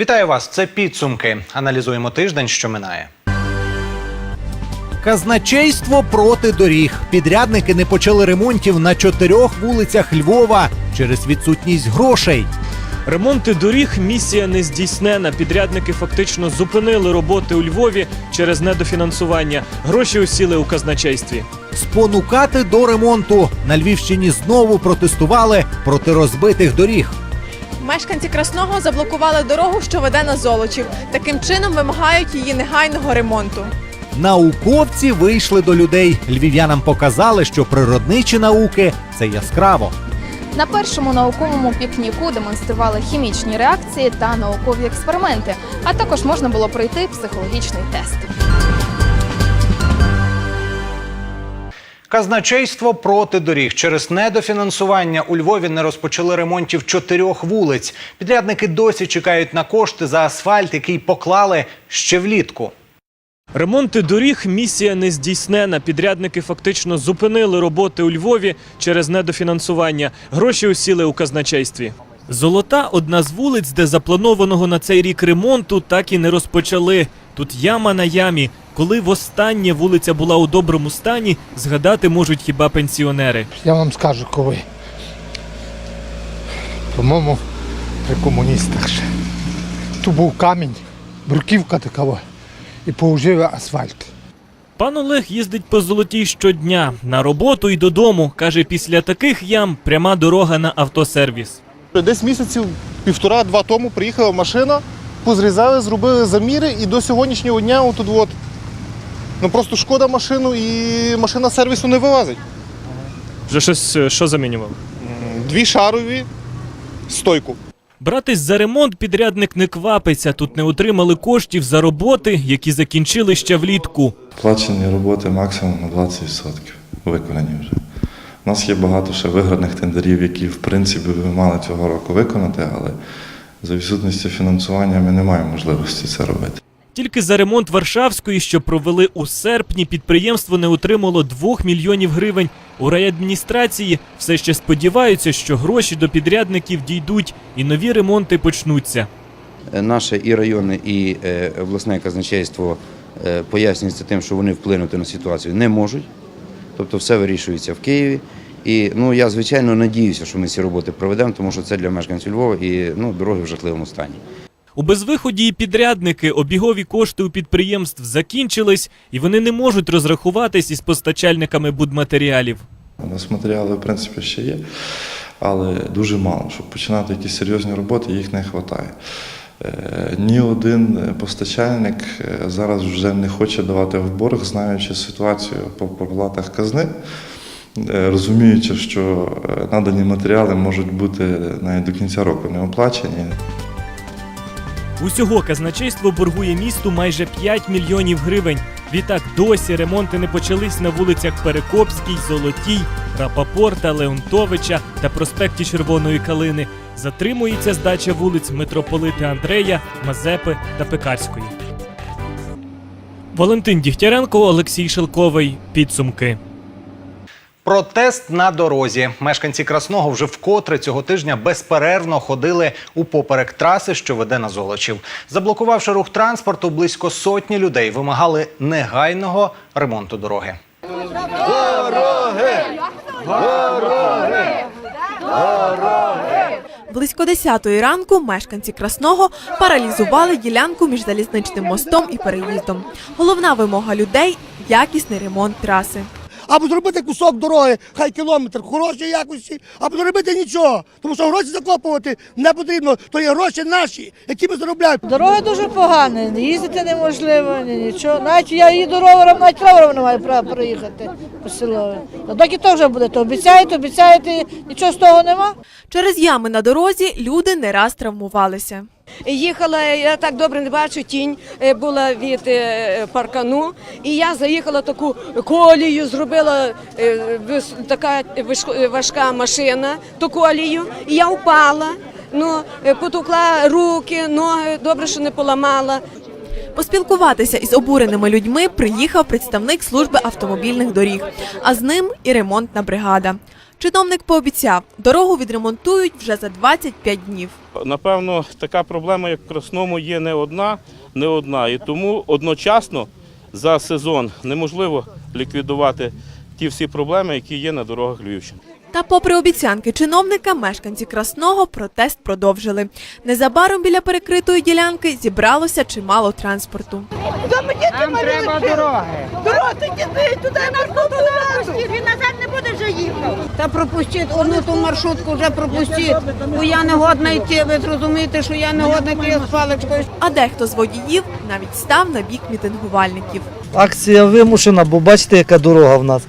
Вітаю вас! Це підсумки. Аналізуємо тиждень, що минає. Казначейство проти доріг. Підрядники не почали ремонтів на чотирьох вулицях Львова через відсутність грошей. Ремонти доріг місія не здійснена. Підрядники фактично зупинили роботи у Львові через недофінансування. Гроші осіли у казначействі. Спонукати до ремонту на Львівщині знову протестували проти розбитих доріг. Мешканці Красного заблокували дорогу, що веде на Золочів. Таким чином вимагають її негайного ремонту. Науковці вийшли до людей. Львів'янам показали, що природничі науки це яскраво. На першому науковому пікніку демонстрували хімічні реакції та наукові експерименти, а також можна було пройти психологічний тест. Казначейство проти доріг через недофінансування у Львові не розпочали ремонтів чотирьох вулиць. Підрядники досі чекають на кошти за асфальт, який поклали ще влітку. Ремонти доріг місія не здійснена. Підрядники фактично зупинили роботи у Львові через недофінансування. Гроші осіли у казначействі. Золота одна з вулиць, де запланованого на цей рік ремонту так і не розпочали. Тут яма на ямі. Коли востаннє вулиця була у доброму стані, згадати можуть хіба пенсіонери. Я вам скажу, коли. По-моєму, при комуністах ще. Тут був камінь, бруківка такова, і положили асфальт. Пан Олег їздить по золотій щодня на роботу і додому. каже, після таких ям пряма дорога на автосервіс. Десь місяців півтора-два тому приїхала машина, позрізали, зробили заміри і до сьогоднішнього дня отут от. Ну просто шкода машину і машина сервісу не вилазить. Вже щось е, що замінював? Дві шарові, стойку. Братись за ремонт підрядник не квапиться. Тут не отримали коштів за роботи, які закінчили ще влітку. Плачені роботи максимум на 20% виконані вже. У нас є багато ще виграних тендерів, які в принципі ми мали цього року виконати, але за відсутністю фінансування ми не маємо можливості це робити. Тільки за ремонт Варшавської, що провели у серпні, підприємство не отримало 2 мільйонів гривень. У райадміністрації все ще сподіваються, що гроші до підрядників дійдуть і нові ремонти почнуться. Наше і районне, і е, обласне казначейство е, пояснюється тим, що вони вплинути на ситуацію не можуть. Тобто все вирішується в Києві. І ну я звичайно надіюся, що ми ці роботи проведемо, тому що це для мешканців Львова і ну дороги в жахливому стані. У безвиході і підрядники обігові кошти у підприємств закінчились, і вони не можуть розрахуватись із постачальниками будматеріалів. У нас матеріали, в принципі, ще є, але дуже мало. Щоб починати якісь серйозні роботи, їх не вистачає. Ні один постачальник е, зараз вже не хоче давати в борг, знаючи ситуацію по проплатах казни, е, розуміючи, що е, надані матеріали можуть бути навіть до кінця року не оплачені. Усього казначейство боргує місту майже 5 мільйонів гривень. Відтак досі ремонти не почались на вулицях Перекопській, Золотій, Рапопорта, Леонтовича та проспекті Червоної Калини. Затримується здача вулиць митрополити Андрея, Мазепи та Пекарської. Валентин Дігтяренко, Олексій Шелковий. Підсумки. Протест на дорозі. Мешканці Красного вже вкотре цього тижня безперервно ходили упоперек траси, що веде на Золочів. Заблокувавши рух транспорту, близько сотні людей вимагали негайного ремонту дороги. Близько 10 ранку мешканці Красного паралізували ділянку між залізничним мостом і переїздом. Головна вимога людей якісний ремонт траси. Або зробити кусок дороги, хай кілометр хорошої якості, або не робити нічого. Тому що гроші закопувати не потрібно. То є гроші наші, які ми заробляємо. Дороги дуже погані, їздити неможливо, ні, нічого. Навіть я їду ровером, навіть ровером не маю права проїхати по селу. Доки то вже буде, то обіцяєте, обіцяєте, нічого з того нема. Через ями на дорозі люди не раз травмувалися. Їхала, я так добре не бачу, тінь е, була від е, паркану. І я заїхала таку колію, зробила е, така важка машина, ту колію, і я впала. Ну, потукла руки, ноги, добре, що не поламала. Поспілкуватися із обуреними людьми приїхав представник служби автомобільних доріг, а з ним і ремонтна бригада. Чиновник пообіцяв, дорогу відремонтують вже за 25 днів. Напевно, така проблема, як в Красному, є не одна, не одна. І тому одночасно за сезон неможливо ліквідувати ті всі проблеми, які є на дорогах Львівщини. Та попри обіцянки чиновника, мешканці Красного протест продовжили. Незабаром біля перекритої ділянки зібралося чимало транспорту. Нам треба дороги. Дороги діти, туди маршрутку Він назад не буде вже їхати. Та пропустіть одну ту маршрутку, вже пропустіть. Бо я не годна йти, ви зрозумієте, що я не годна йти з паличкою. А дехто з водіїв навіть став на бік мітингувальників. Акція вимушена, бо бачите, яка дорога в нас.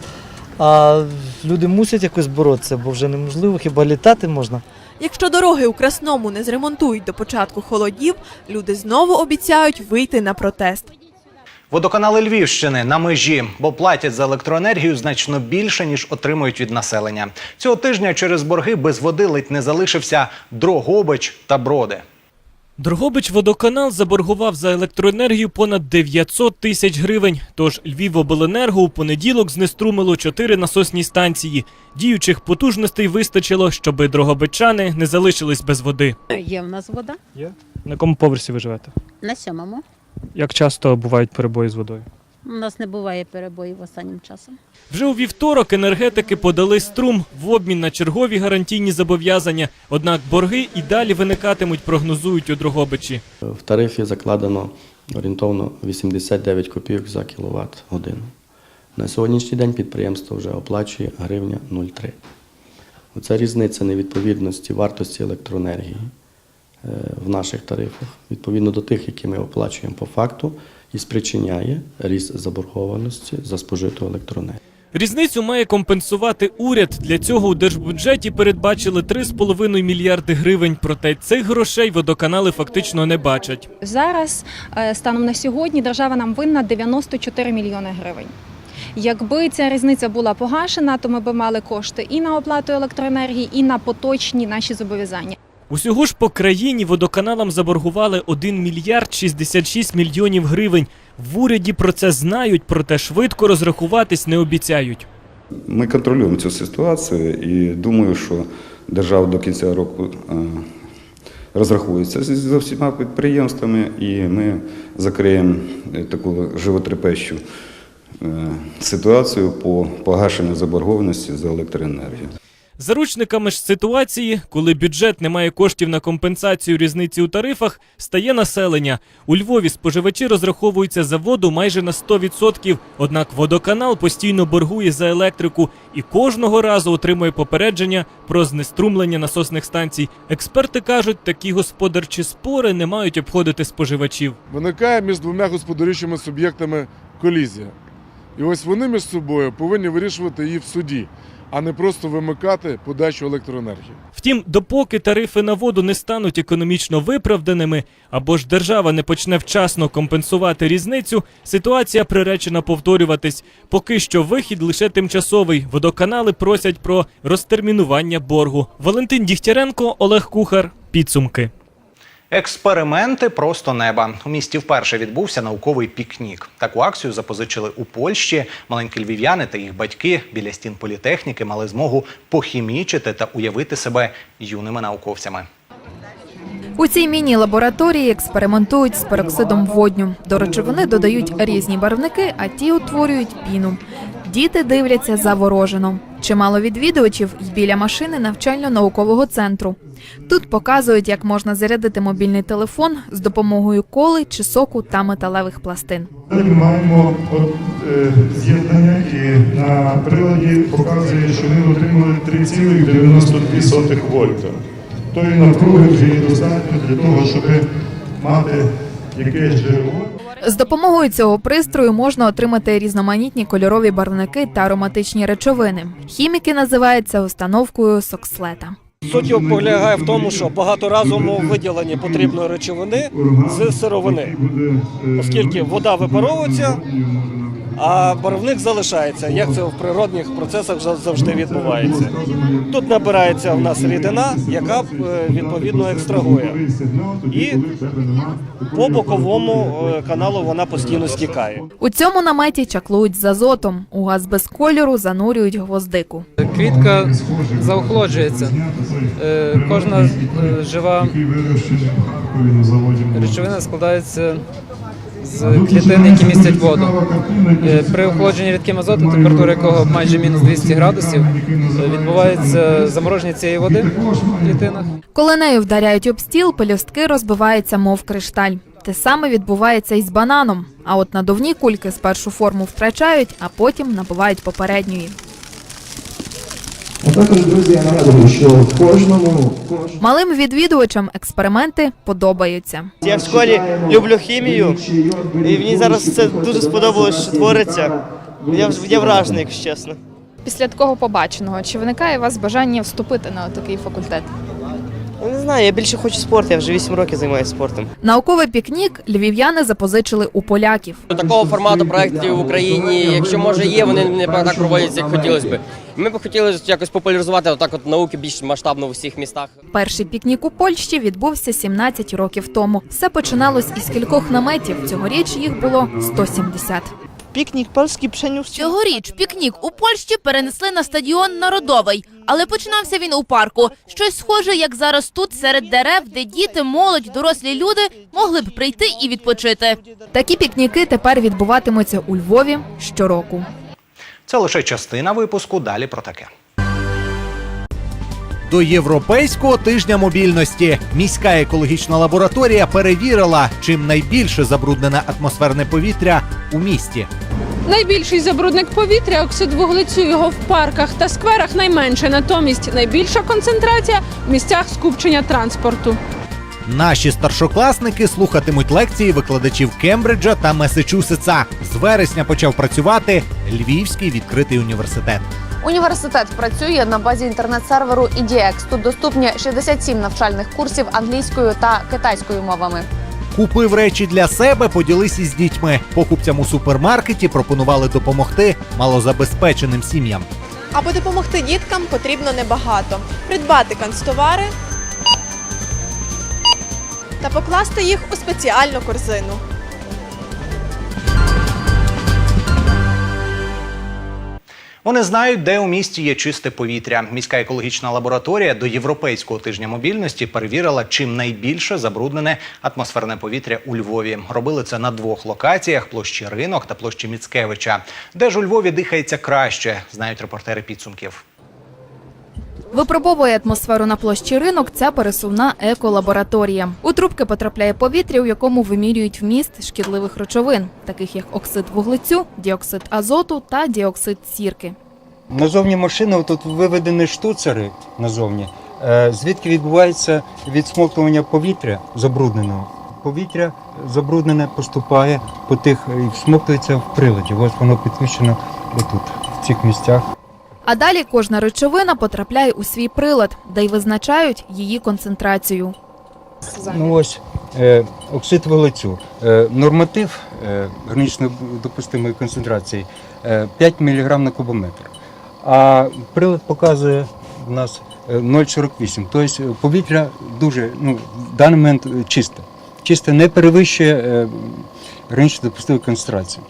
А люди мусять якось боротися, бо вже неможливо, хіба літати можна. Якщо дороги у Красному не зремонтують до початку холодів, люди знову обіцяють вийти на протест. Водоканали Львівщини на межі, бо платять за електроенергію значно більше, ніж отримують від населення. Цього тижня через борги без води ледь не залишився Дрогобич та Броди. Дрогобич водоканал заборгував за електроенергію понад 900 тисяч гривень. Тож Львівобленерго у понеділок знеструмило чотири насосні станції. Діючих потужностей вистачило, щоби дрогобичани не залишились без води. Є в нас вода Є? На якому поверсі ви живете? на сьомому. Як часто бувають перебої з водою? У нас не буває перебоїв останнім часом. Вже у вівторок енергетики подали струм в обмін на чергові гарантійні зобов'язання. Однак борги і далі виникатимуть, прогнозують у Дрогобичі. В тарифі закладено орієнтовно 89 копійок за кіловат годину. На сьогоднішній день підприємство вже оплачує гривня 0,3. Оця різниця невідповідності вартості електроенергії е, в наших тарифах, відповідно до тих, які ми оплачуємо по факту, і спричиняє ріст заборгованості за спожиту електроенергію. Різницю має компенсувати уряд. Для цього у держбюджеті передбачили 3,5 мільярди гривень. Проте цих грошей водоканали фактично не бачать. Зараз, е, станом на сьогодні, держава нам винна 94 мільйони гривень. Якби ця різниця була погашена, то ми б мали кошти і на оплату електроенергії, і на поточні наші зобов'язання. Усього ж по країні водоканалам заборгували 1 мільярд 66 мільйонів гривень. В уряді про це знають, проте швидко розрахуватись не обіцяють. Ми контролюємо цю ситуацію і думаю, що держава до кінця року е, розрахується з- всіма підприємствами, і ми закриємо е, таку животрепещу е, ситуацію по погашенню заборгованості за електроенергію. Заручниками ж ситуації, коли бюджет не має коштів на компенсацію різниці у тарифах, стає населення. У Львові споживачі розраховуються за воду майже на 100%, однак водоканал постійно боргує за електрику і кожного разу отримує попередження про знеструмлення насосних станцій. Експерти кажуть, такі господарчі спори не мають обходити споживачів. Виникає між двома господарюючими суб'єктами колізія. І ось вони між собою повинні вирішувати її в суді, а не просто вимикати подачу електроенергії. Втім, допоки тарифи на воду не стануть економічно виправданими, або ж держава не почне вчасно компенсувати різницю, ситуація приречена повторюватись. Поки що вихід лише тимчасовий. Водоканали просять про розтермінування боргу. Валентин Дігтяренко, Олег Кухар. Підсумки. Експерименти просто неба. У місті вперше відбувся науковий пікнік. Таку акцію запозичили у Польщі. Маленькі львів'яни та їх батьки біля стін політехніки мали змогу похімічити та уявити себе юними науковцями. У цій міні-лабораторії експериментують з пероксидом водню. До речовини додають різні барвники, а ті утворюють піну. Діти дивляться заворожено. Чимало відвідувачів біля машини навчально-наукового центру. Тут показують, як можна зарядити мобільний телефон з допомогою коли чи соку та металевих пластин. Ми маємо е, з'єднання і на приладі показує, що ми отримали 3,92 вольта. Тої напруги вже є достатньо для того, щоб мати якесь джерело. З допомогою цього пристрою можна отримати різноманітні кольорові барвники та ароматичні речовини. Хіміки називають це установкою сокслета. Суть його полягає в тому, що багаторазовому виділенні потрібної речовини з сировини, оскільки вода випаровується, а барвник залишається, як це в природних процесах завжди відбувається. Тут набирається в нас рідина, яка е, відповідно екстрагує. І по боковому е, каналу вона постійно стікає. У цьому наметі чаклують з азотом. У газ без кольору занурюють гвоздику. Квітка заохолоджується. Е, Кожна жива речовина складається з клітин, які містять воду. Е, При охолодженні рідким азотом, температура якого майже мінус 200 градусів, відбувається замороження цієї води в клітинах. Коли нею вдаряють об стіл, пелюстки розбиваються, мов кришталь. Те саме відбувається і з бананом. А от надувні кульки спершу форму втрачають, а потім набувають попередньої. Також, друзі, я нагадую, що кожному Малим відвідувачам експерименти подобаються. Я в школі люблю хімію, і мені зараз це дуже сподобалось, що твориться. Я, я вражений, якщо чесно. Після такого побаченого, чи виникає у вас бажання вступити на такий факультет? Не знаю, я більше хочу спорту, я вже 8 років займаюся спортом. Науковий пікнік львів'яни запозичили у поляків. Такого формату проєктів в Україні, якщо може є, вони не так проводяться, як хотілося б. Ми б хотіли якось популяризувати отак от науки більш масштабно в усіх містах. Перший пікнік у Польщі відбувся 17 років тому. Все починалось із кількох наметів. Цьогоріч їх було 170. Пікнік польський przeniósł Цьогоріч пікнік у Польщі перенесли на стадіон Народовий, але починався він у парку. Щось схоже, як зараз тут, серед дерев, де діти, молодь, дорослі люди могли б прийти і відпочити. Такі пікніки тепер відбуватимуться у Львові щороку. Це лише частина випуску. Далі про таке. До європейського тижня мобільності міська екологічна лабораторія перевірила, чим найбільше забруднене атмосферне повітря у місті. Найбільший забрудник повітря оксид вуглецю його в парках та скверах найменше. Натомість найбільша концентрація в місцях скупчення транспорту. Наші старшокласники слухатимуть лекції викладачів Кембриджа та Месачусетса. З вересня почав працювати Львівський відкритий університет. Університет працює на базі інтернет-серверу EDX. Тут доступні 67 навчальних курсів англійською та китайською мовами. Купив речі для себе, поділися з дітьми. Покупцям у супермаркеті пропонували допомогти малозабезпеченим сім'ям. Аби допомогти діткам, потрібно небагато: придбати канцтовари та покласти їх у спеціальну корзину. Вони знають, де у місті є чисте повітря. Міська екологічна лабораторія до Європейського тижня мобільності перевірила, чим найбільше забруднене атмосферне повітря у Львові. Робили це на двох локаціях: площі ринок та площі Міцкевича. Де ж у Львові дихається краще, знають репортери підсумків. Випробовує атмосферу на площі ринок ця пересувна еколабораторія. У трубки потрапляє повітря, у якому вимірюють вміст шкідливих речовин, таких як оксид вуглецю, діоксид азоту та діоксид сірки. Назовні машини тут виведені штуцери назовні, е, звідки відбувається відсмоктування повітря забрудненого. Повітря забруднене поступає по тих і всмоктується в приладі. Ось воно підключено отут, в цих місцях. А далі кожна речовина потрапляє у свій прилад, де й визначають її концентрацію. Ну ось е, оксид вуглецю. Е, норматив е, допустимої концентрації е, 5 мг на кубометр. А прилад показує в нас е, 0,48. Тобто повітря дуже, ну, в даний момент е, чисте. Чисте не перевищує е, гранично допустимої концентрації.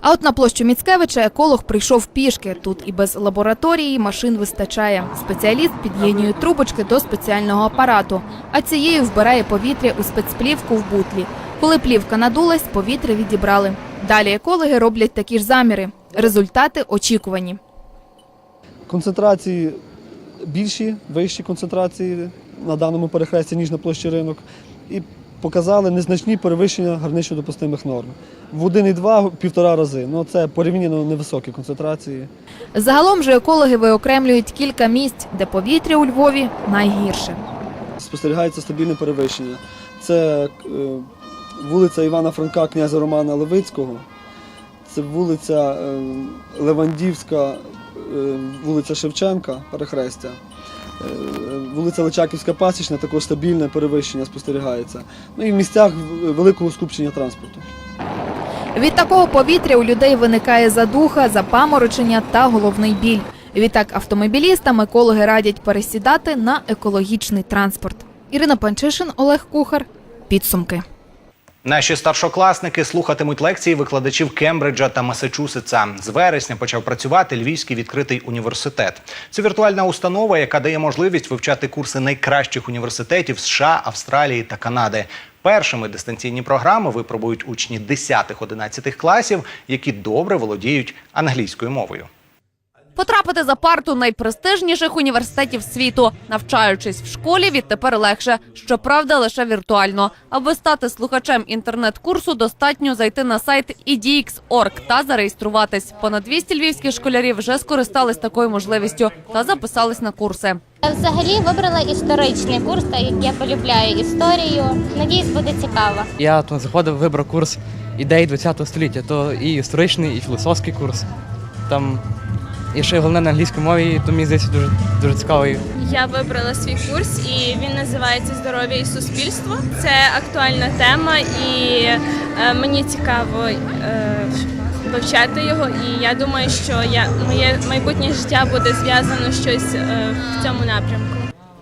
А от на площу Міцкевича еколог прийшов пішки. Тут і без лабораторії машин вистачає. Спеціаліст під'єднує трубочки до спеціального апарату, а цією вбирає повітря у спецплівку в бутлі. Коли плівка надулась, повітря відібрали. Далі екологи роблять такі ж заміри. Результати очікувані. Концентрації більші, вищі концентрації на даному перехресті, ніж на площі ринок. І показали незначні перевищення гранично допустимих норм. В 1,2 півтора рази. Ну це порівняно невисокі концентрації. Загалом же екологи виокремлюють кілька місць, де повітря у Львові найгірше. Спостерігається стабільне перевищення. Це е, вулиця Івана Франка, князя Романа Левицького. Це вулиця е, Левандівська, е, вулиця Шевченка, перехрестя. Е, Вулиця Личаківська Пасічна, також стабільне перевищення спостерігається. Ну і в місцях великого скупчення транспорту. Від такого повітря у людей виникає задуха, запаморочення та головний біль. Відтак автомобілістам екологи радять пересідати на екологічний транспорт. Ірина Панчишин, Олег Кухар. Підсумки. Наші старшокласники слухатимуть лекції викладачів Кембриджа та Масачусетса. З вересня почав працювати Львівський відкритий університет. Це віртуальна установа, яка дає можливість вивчати курси найкращих університетів США, Австралії та Канади. Першими дистанційні програми випробують учні 10-11 класів, які добре володіють англійською мовою. Потрапити за парту найпрестижніших університетів світу, навчаючись в школі, відтепер легше. Щоправда, лише віртуально. Аби стати слухачем інтернет-курсу, достатньо зайти на сайт edx.org та зареєструватись. Понад 200 львівських школярів вже скористались такою можливістю та записались на курси. Взагалі вибрала історичний курс, так як я полюбляю історію. Надіюсь, буде цікаво. Я тут заходив, вибрав курс ідей ХХ століття. То і історичний, і філософський курс. Там і ще головне на англійській мові, то мені здається дуже дуже цікаво. Я вибрала свій курс, і він називається Здоров'я і суспільство. Це актуальна тема, і е, мені цікаво е, вивчати його. І я думаю, що я моє майбутнє життя буде зв'язано щось е, в цьому напрямку.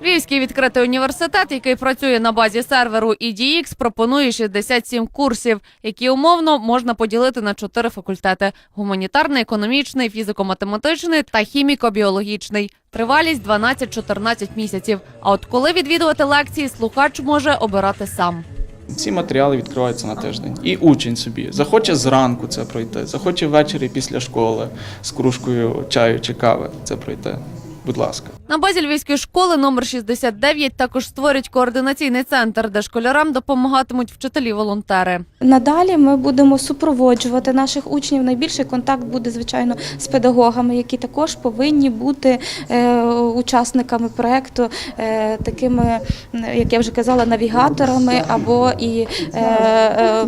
Львівський відкритий університет, який працює на базі серверу EDX, пропонує 67 курсів, які умовно можна поділити на чотири факультети: гуманітарний, економічний, фізико-математичний та хіміко-біологічний. Тривалість 12-14 місяців. А от коли відвідувати лекції, слухач може обирати сам. Ці матеріали відкриваються на тиждень. І учень собі захоче зранку це пройти, захоче ввечері після школи з кружкою чаю чи кави це пройти. Будь ласка. На базі львівської школи номер 69 також створять координаційний центр, де школярам допомагатимуть вчителі-волонтери. Надалі ми будемо супроводжувати наших учнів. Найбільший контакт буде, звичайно, з педагогами, які також повинні бути е, учасниками проекту, е, такими, як я вже казала, навігаторами або і. Е, е,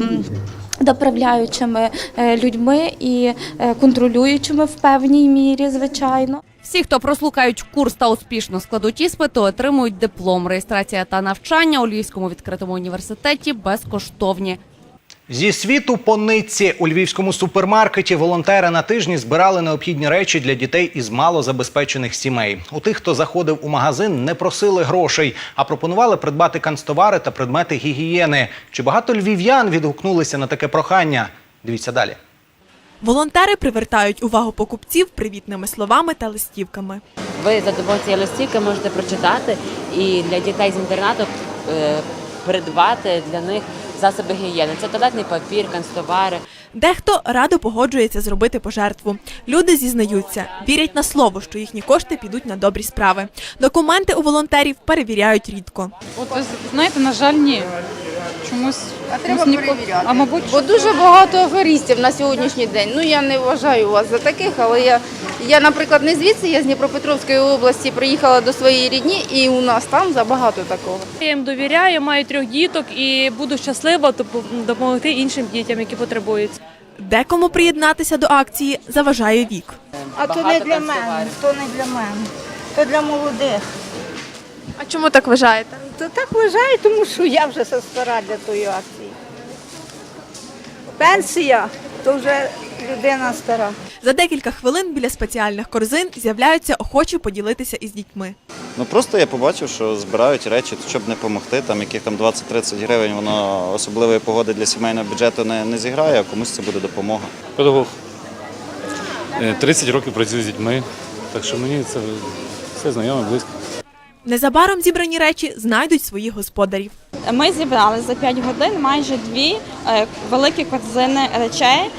Доправляючими е, людьми і е, контролюючими в певній мірі, звичайно. Всі, хто прослухають курс та успішно складуть іспити, отримують диплом. Реєстрація та навчання у Львівському відкритому університеті безкоштовні. Зі світу по нитці у львівському супермаркеті волонтери на тижні збирали необхідні речі для дітей із малозабезпечених сімей. У тих, хто заходив у магазин, не просили грошей, а пропонували придбати канцтовари та предмети гігієни. Чи багато львів'ян відгукнулися на таке прохання? Дивіться далі. Волонтери привертають увагу покупців привітними словами та листівками. Ви за допомогою цієї листівки можете прочитати і для дітей з інтернату е, придбати для них засоби гігієни. Це туалетний папір, канцтовари. Дехто радо погоджується зробити пожертву. Люди зізнаються, вірять на слово, що їхні кошти підуть на добрі справи. Документи у волонтерів перевіряють рідко. От ви знаєте, на жаль, ні. Чомусь А треба чомусь перевіряти. А мабуть, Бо дуже багато аферистів на сьогоднішній день. Ну я не вважаю вас за таких, але я, я, наприклад, не звідси, я з Дніпропетровської області приїхала до своєї рідні, і у нас там забагато такого. Я їм довіряю, маю трьох діток і буду щаслива допо- допомогти іншим дітям, які потребують. Декому приєднатися до акції заважає вік. А то не для мене, то не для мене, то для молодих. А чому так вважаєте? То так вважаю, тому що я вже все стара для тої акції. Пенсія, то вже людина стара. За декілька хвилин біля спеціальних корзин з'являються охочі поділитися із дітьми. Ну просто я побачив, що збирають речі, щоб не допомогти, там яких там 20-30 гривень, воно особливої погоди для сімейного бюджету не, не зіграє, а комусь це буде допомога. Педагог. Е, 30 років працюю з дітьми, так що мені це все знайомо, близько. Незабаром зібрані речі знайдуть своїх господарів. Ми зібрали за 5 годин майже дві е, великі корзини речей.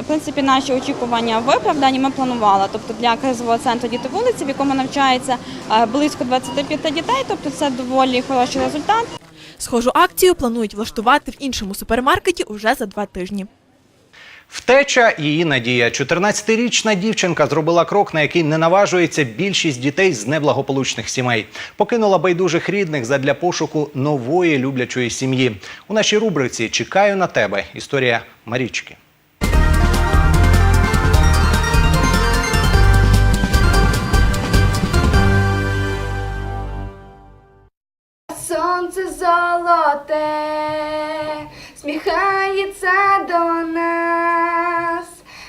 В принципі- наші очікування виправдані. Ми планували. Тобто для кризового центру діти вулиці, в якому навчається е, близько 25 дітей. Тобто це доволі хороший результат. Схожу акцію планують влаштувати в іншому супермаркеті уже за два тижні. Втеча її надія. 14-річна дівчинка зробила крок, на який не наважується більшість дітей з неблагополучних сімей. Покинула байдужих рідних задля пошуку нової люблячої сім'ї. У нашій рубриці Чекаю на тебе. Історія Марічки. Сонце золоте, сміхається до нас.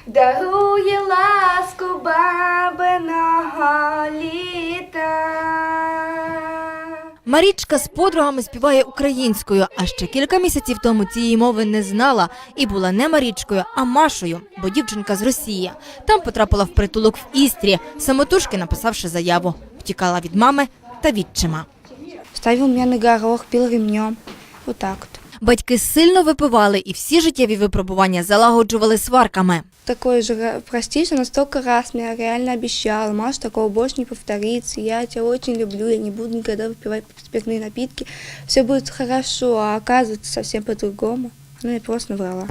дарує ласку бабиного літа. Марічка з подругами співає українською, а ще кілька місяців тому цієї мови не знала і була не Марічкою, а Машою, бо дівчинка з Росії. Там потрапила в притулок в Істрі, самотужки написавши заяву. Втікала від мами та відчима. Ставил меня на горох, пил ремнем. Вот вот. Батьки сильно випивали і всі життєві випробування залагоджували сварками. Такой же, ра- прости, что на столько раз мне реально обещала, Маш, такого больше не повторится, я тебя очень люблю, я не буду никогда выпивать спиртные напитки, все будет хорошо, а оказывается совсем по-другому. Она мне просто наврала.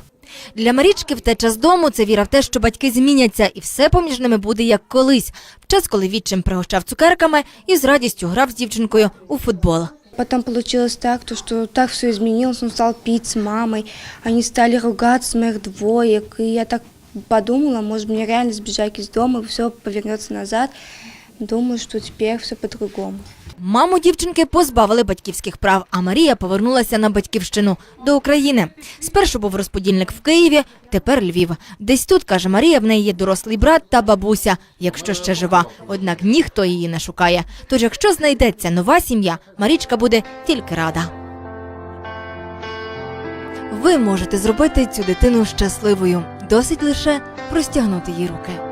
Для Марічки втеча з дому це віра в те, що батьки зміняться, і все поміж ними буде як колись. В час, коли відчим пригощав цукерками і з радістю грав з дівчинкою у футбол. Потом получилось так, то, что так все изменилось, он стал пить с мамой, они стали ругаться моих двоек, и я так подумала, может мне реально сбежать из дома, все повернется назад. Думаю, что теперь все по-другому. Маму дівчинки позбавили батьківських прав, а Марія повернулася на батьківщину до України. Спершу був розподільник в Києві, тепер Львів. Десь тут, каже Марія, в неї є дорослий брат та бабуся, якщо ще жива. Однак ніхто її не шукає. Тож, якщо знайдеться нова сім'я, Марічка буде тільки рада. Ви можете зробити цю дитину щасливою. Досить лише простягнути їй руки.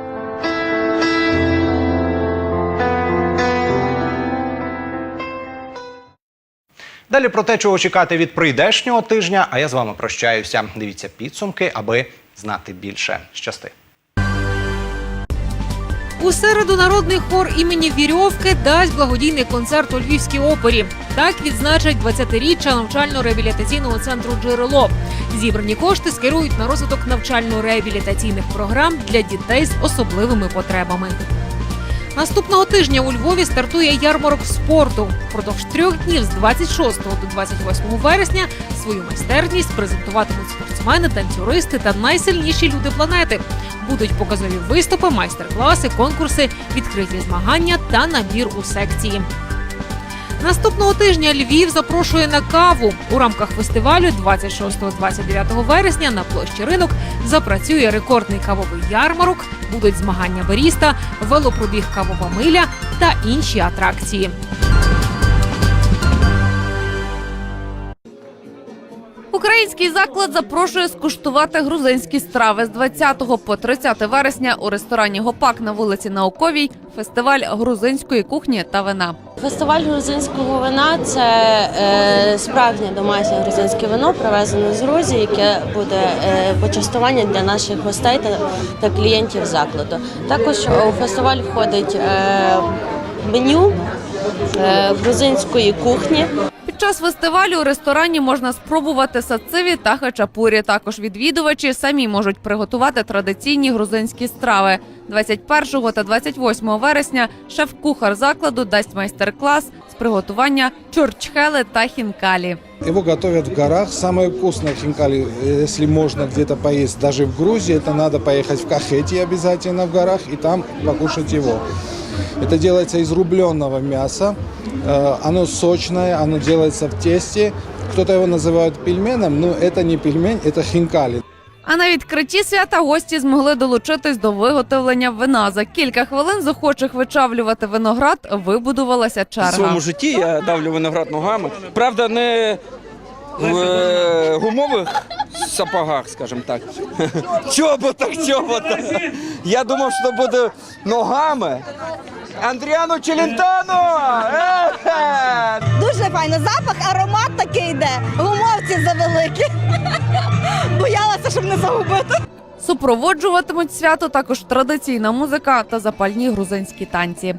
Далі про те, чого чекати від прийдешнього тижня. А я з вами прощаюся. Дивіться підсумки, аби знати більше. Щасти. У середу народний хор імені Вірьовки дасть благодійний концерт у Львівській опері. Так відзначать 20-річчя навчально-реабілітаційного центру Джерело. Зібрані кошти скерують на розвиток навчально-реабілітаційних програм для дітей з особливими потребами. Наступного тижня у Львові стартує ярмарок спорту. Впродовж трьох днів з 26 до 28 вересня свою майстерність презентуватимуть спортсмени, танцюристи та найсильніші люди планети. Будуть показові виступи, майстер-класи, конкурси, відкриті змагання та набір у секції. Наступного тижня Львів запрошує на каву. У рамках фестивалю 26-29 вересня на площі ринок запрацює рекордний кавовий ярмарок, будуть змагання баріста, велопробіг кавова миля та інші атракції. Український заклад запрошує скуштувати грузинські страви з 20 по 30 вересня у ресторані Гопак на вулиці Науковій. Фестиваль грузинської кухні та вина. Фестиваль грузинського вина це е, справжнє домашнє грузинське вино, привезене з Грузії, яке буде е, почастування для наших гостей та, клієнтів закладу. Також у фестиваль входить е, меню грузинської кухні. Під час фестивалю у ресторані можна спробувати сациві та хачапурі. Також відвідувачі самі можуть приготувати традиційні грузинські страви. 21 та 28 вересня шеф-кухар закладу дасть майстер-клас з приготування чурчхели та хінкалі. Его готовят в горах. Самые вкусные хинкали, э, если можно где-то поесть, даже в Грузии, это надо поехать в Кахети обязательно в горах и там покушать его. Это делается из рубленого мяса. Э, Оно сочное, оно делается в тесте. Кто-то его называет пельменом, но это не пельмень, это хинкали. А на відкритті свята гості змогли долучитись до виготовлення вина. За кілька хвилин з охочих вичавлювати виноград вибудувалася В своєму черга. житті я давлю виноград ногами. Правда, не в е, гумових сапогах, скажімо так. Чоботах, чоботах. Я думав, що буде ногами. Андріану Челентано! Дуже файно. Запах, аромат такий йде. Гумовці завеликі. Боялася, щоб не загубити. Супроводжуватимуть свято також традиційна музика та запальні грузинські танці.